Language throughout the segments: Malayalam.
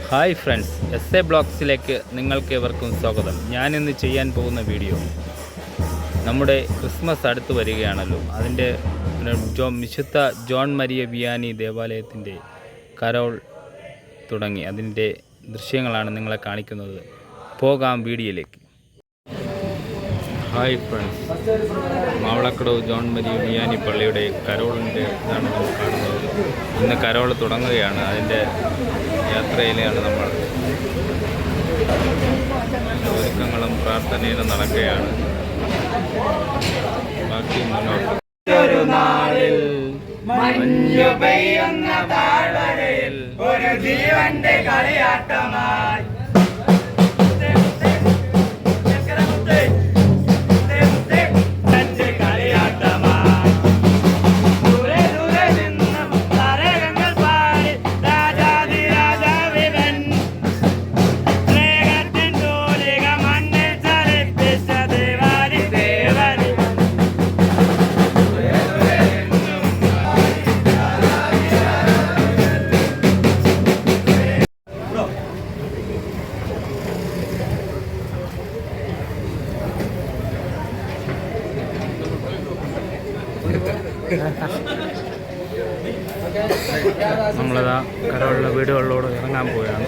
ഹായ് ഫ്രണ്ട്സ് എസ് എ ബ്ലോഗ്സിലേക്ക് നിങ്ങൾക്ക് ഏവർക്കും സ്വാഗതം. ഞാനിന്ന് ചെയ്യാൻ പോകുന്ന വീഡിയോ നമ്മുടെ ക്രിസ്മസ് അടുത്ത് വരികയാണല്ലോ. അതിന്റെ ജോ വിശുദ്ധ ജോൺ മരിയ വിയാനി ദേവാലയത്തിന്റെ കരോൾ തുടങ്ങി. അതിന്റെ ദൃശ്യങ്ങളാണ് നിങ്ങളെ കാണിക്കുന്നത്. പോകാം വീഡിയോയിലേക്ക്. Hi friends Mavalakkadavu John Maria Vianney പള്ളിയുടെ കരോളിന്റെ ഇതാണ് നമ്മൾ കാണുന്നത്. ഇന്ന് കരോൾ തുടങ്ങുകയാണ്. അതിന്റെ യാത്രയിലാണ് നമ്മൾ ഒരുക്കങ്ങളും പ്രാർത്ഥനയിലും നടക്കുകയാണ്. ബാക്കി മുന്നോട്ട്. ഒരു ജീവന്റെ കളിയാട്ടമായി നമ്മളതാ കരോളിലെ വീടുകളിലൂടെ ഇറങ്ങാൻ പോവുകയാണ്.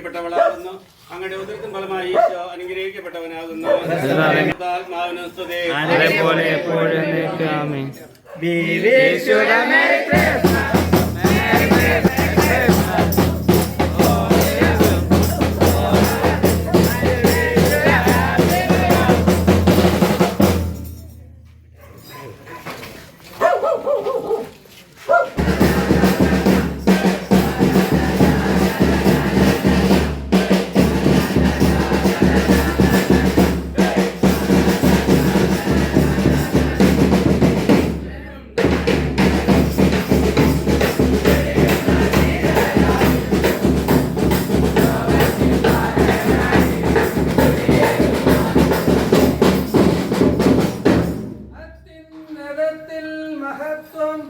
അനുഗ്രഹിക്കപ്പെട്ടവളാകുന്നു. അങ്ങയുടെ ഉദരത്തും ഫലമായി ഈശോ അനുഗ്രഹിക്കപ്പെട്ടവനാകുന്നു. ആത്മാവിന് സ്തുതി. അതേപോലെ എപ്പോഴും അത്യുന്നതത്തിൽ മഹത്വം.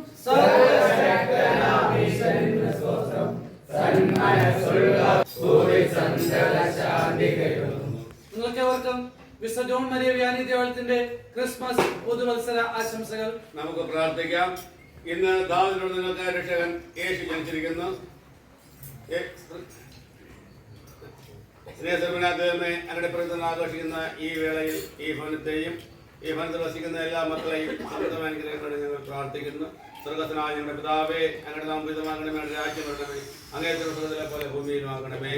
നിങ്ങൾക്കേവർക്കും വിശ്വ ജോൺ മരിയ വ്യാനി ദേവാലയത്തിന്റെ ക്രിസ്മസ് പുതുവത്സര ആശംസകൾ. നമുക്ക് പ്രാർത്ഥിക്കാം. ഇന്ന് ദാവിദിനോട് നിങ്ങൾക്ക് രക്ഷകൻ യേശു ജനിച്ചിരിക്കുന്നു. സ്നേഹസർവനാഥമേ അവരുടെ പ്രവർത്തനം ആഘോഷിക്കുന്ന ഈ വേളയിൽ ഈ ഭവനത്തെയും ഈ ഭവനത്തിൽ വസിക്കുന്ന എല്ലാ മക്കളെയും അനുഗ്രഹങ്ങളോട് ഞങ്ങൾ പ്രാർത്ഥിക്കുന്നു. സ്വർഗത്തിനായ ഞങ്ങളുടെ പിതാവേ അങ്ങയുടെ നാമൃതമാകണമേ അങ്ങയുടെ രാജ്യം വരണമേ അങ്ങേ സ്വർഗത്തിലെ പോലെ ഭൂമിയിലും ആകണമേ.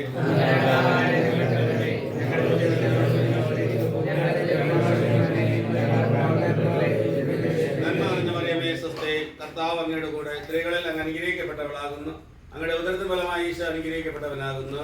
നന്മ നിറഞ്ഞ മറിയമേ സ്വസ്തേ കർത്താവ് അങ്ങയുടെ കൂടെ സ്ത്രീകളിൽ അങ്ങ് അനുഗ്രഹിക്കപ്പെട്ടവളാകുന്നു. അങ്ങയുടെ ഉദരത്തിന് ഫലമായി ഈശോ അനുഗ്രഹിക്കപ്പെട്ടവനാകുന്നു.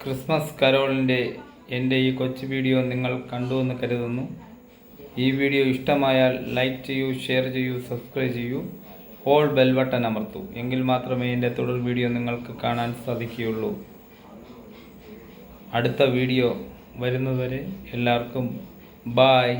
ക്രിസ്മസ് കരോളിന്റെ എന്റെ ഈ കൊച്ചു വീഡിയോ നിങ്ങൾ കണ്ടു എന്ന് കരുതുന്നു. ഈ വീഡിയോ ഇഷ്ടമായാൽ ലൈക്ക് ചെയ്യൂ ഷെയർ ചെയ്യൂ സബ്സ്ക്രൈബ് ചെയ്യൂ ഓൾ ബെൽ ബട്ടൺ അമർത്തൂ. എങ്കിൽ മാത്രമേ എന്റെ തുടർ വീഡിയോ നിങ്ങൾക്ക് കാണാൻ സാധിക്കുകയുള്ളൂ. അടുത്ത വീഡിയോ വരുന്നതുവരെ എല്ലാവർക്കും ബായ്.